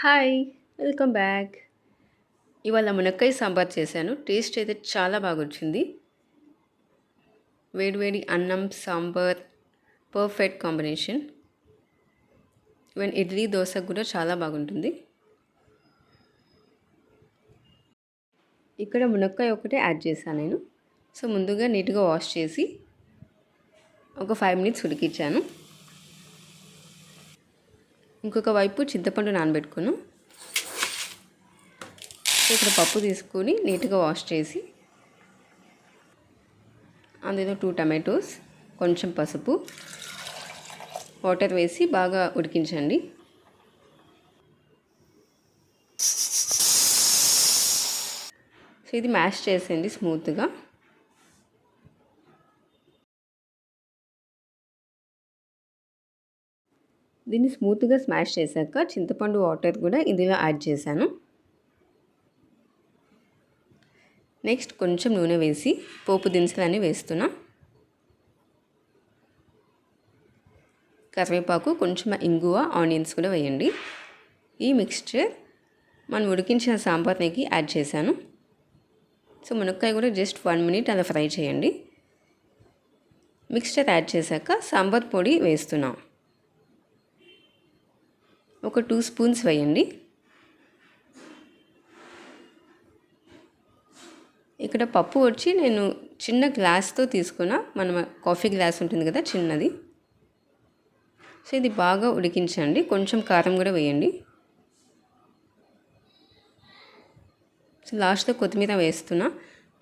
Hi welcome back. ఇవాళ మునక్కాయ సాంబార్ చేశాను. టేస్ట్ అయితే చాలా బాగా వచ్చింది వేడివేడి అన్నం sambar perfect combination. Even idli dosa కూడా చాలా బాగుంటుంది. ఇక్కడ మునక్కాయ ఒకటే యాడ్ చేశాను నేను. సో ముందుగా నీట్గా వాష్ చేసి ఒక ఫైవ్ మినిట్స్ ఉడికించాను. ఇంకొక వైపు చింతపండు నానబెట్టుకును ఇక్కడ పప్పు తీసుకొని నీట్గా వాష్ చేసి అందులో టూ టమాటోస్ కొంచెం పసుపు వాటర్ వేసి బాగా ఉడికించండి. సో ఇది మ్యాష్ చేసేయండి స్మూత్గా దీన్ని స్మూత్గా స్మాష్ చేశాక చింతపండు వాటర్ కూడా ఇందులో యాడ్ చేశాను. నెక్స్ట్ కొంచెం నూనె వేసి పోపు దినుసులన్నీ వేస్తున్నా. కరివేపాకు కొంచెం ఇంగువ ఆనియన్స్ కూడా వేయండి. ఈ మిక్స్చర్ మనం ఉడికించిన సాంబార్నికి యాడ్ చేశాను. సో మునక్కాయ కూడా జస్ట్ వన్ మినిట్ అలా ఫ్రై చేయండి. మిక్స్చర్ యాడ్ చేశాక సాంబార్ పొడి వేస్తున్నాం. ఒక టూ స్పూన్స్ వేయండి. ఇక్కడ పప్పు వచ్చి నేను చిన్న గ్లాస్తో తీసుకున్న మన కాఫీ గ్లాస్ ఉంటుంది కదా చిన్నది. సో ఇది బాగా ఉడికించండి. కొంచెం కారం కూడా వేయండి. సో లాస్ట్లో కొత్తిమీర వేస్తున్నా.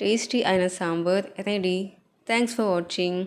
టేస్టీ అయిన sambar. Ready. Thanks for watching.